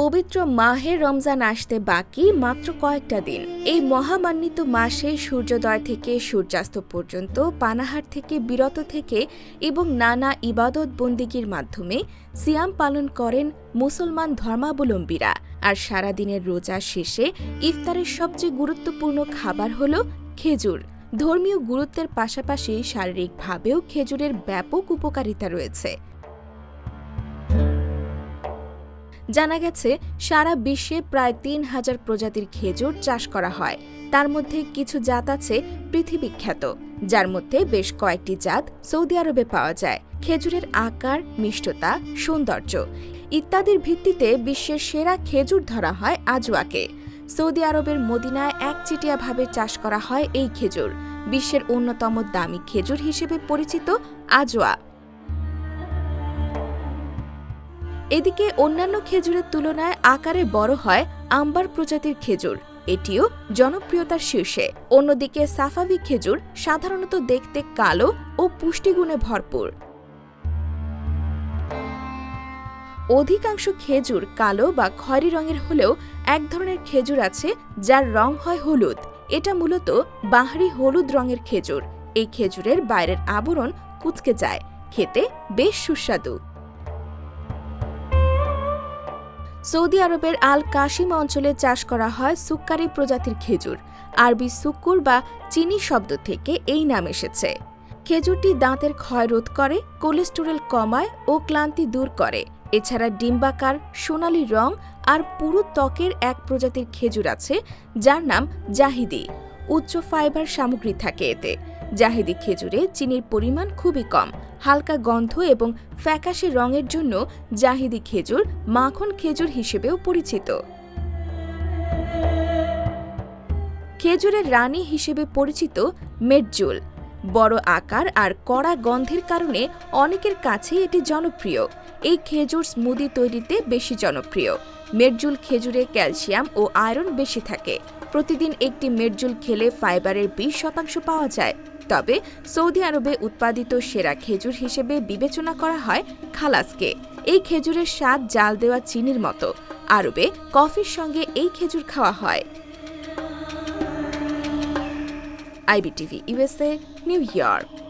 পবিত্র মাহে রমজান আসতে বাকি মাত্র কয়েকটা দিন। এই মহামান্বিত মাসে সূর্যোদয় থেকে সূর্যাস্ত পর্যন্ত, পানাহার থেকে বিরত থেকে এবং নানা ইবাদত বন্দিগির মাধ্যমে সিয়াম পালন করেন মুসলমান ধর্মাবলম্বীরা। আর সারাদিনের রোজা শেষে ইফতারের সবচেয়ে গুরুত্বপূর্ণ খাবার হল খেজুর। ধর্মীয় গুরুত্বের পাশাপাশি শারীরিকভাবেও খেজুরের ব্যাপক উপকারিতা রয়েছে। জানা গেছে, সারা বিশ্বে প্রায় তিন হাজার প্রজাতির খেজুর চাষ করা হয়। তার মধ্যে কিছু জাত আছে পৃথিবীখ্যাত, যার মধ্যে বেশ কয়েকটি জাত সৌদি আরবে পাওয়া যায়। খেজুরের আকার, মিষ্টতা, সৌন্দর্য ইত্যাদির ভিত্তিতে বিশ্বের সেরা খেজুর ধরা হয় আজওয়াকে। সৌদি আরবের মদিনায় একচিটিয়াভাবে চাষ করা হয় এই খেজুর। বিশ্বের অন্যতম দামি খেজুর হিসেবে পরিচিত আজওয়া। এদিকে অন্যান্য খেজুরের তুলনায় আকারে বড় হয় আম্বার প্রজাতির খেজুর। এটিও জনপ্রিয়তার শীর্ষে। অন্যদিকে সাফাভি খেজুর সাধারণত দেখতে কালো ও পুষ্টিগুণে ভরপুর। অধিকাংশ খেজুর কালো বা খয়েরি রঙের হলেও এক ধরনের খেজুর আছে যার রং হয় হলুদ। এটা মূলত বাহারি হলুদ রঙের খেজুর। এই খেজুরের বাইরের আবরণ কুচকে যায়। খেতে বেশ সুস্বাদু। সৌদি আরবের আল কাশিম অঞ্চলে চাষ করা হয় সুক্কারি প্রজাতির খেজুর। আরবি সুক্কুর বা চিনি শব্দ থেকে এই নাম এসেছে। খেজুরটি দাঁতের ক্ষয় রোধ করে, কোলেস্টেরল কমায় ও ক্লান্তি দূর করে। এছাড়া ডিম্বাকার, সোনালি রং আর পুরু ত্বকের এক প্রজাতির খেজুর আছে, যার নাম জাহিদি। উচ্চ ফাইবার সামগ্রী থাকে এতে। জাহিদি খেজুরে চিনির পরিমাণ খুবই কম। হালকা গন্ধ এবং ফ্যাকাশে রঙের জন্য জাহিদি খেজুর মাখন খেজুর হিসেবেও পরিচিত। খেজুরের রানী হিসেবে পরিচিত মেটজুল। বড় আকার আর কড়া গন্ধের কারণে অনেকের কাছে এটি জনপ্রিয়। এই খেজুর স্মুদি তৈরিতে বেশি জনপ্রিয়। মেটজুল খেজুরে ক্যালসিয়াম ও আয়রন বেশি থাকে। প্রতিদিন একটি মেটজুল খেলে ফাইবারের বিশ শতাংশ পাওয়া যায়। তবে সৌদি আরবে উৎপাদিত সেরা খেজুর হিসেবে বিবেচনা করা হয় খালাসকে। এই খেজুরের স্বাদ জাল দেওয়া চিনির মতো। আরবে কফির সঙ্গে এই খেজুর খাওয়া হয়। IBTV USA New York.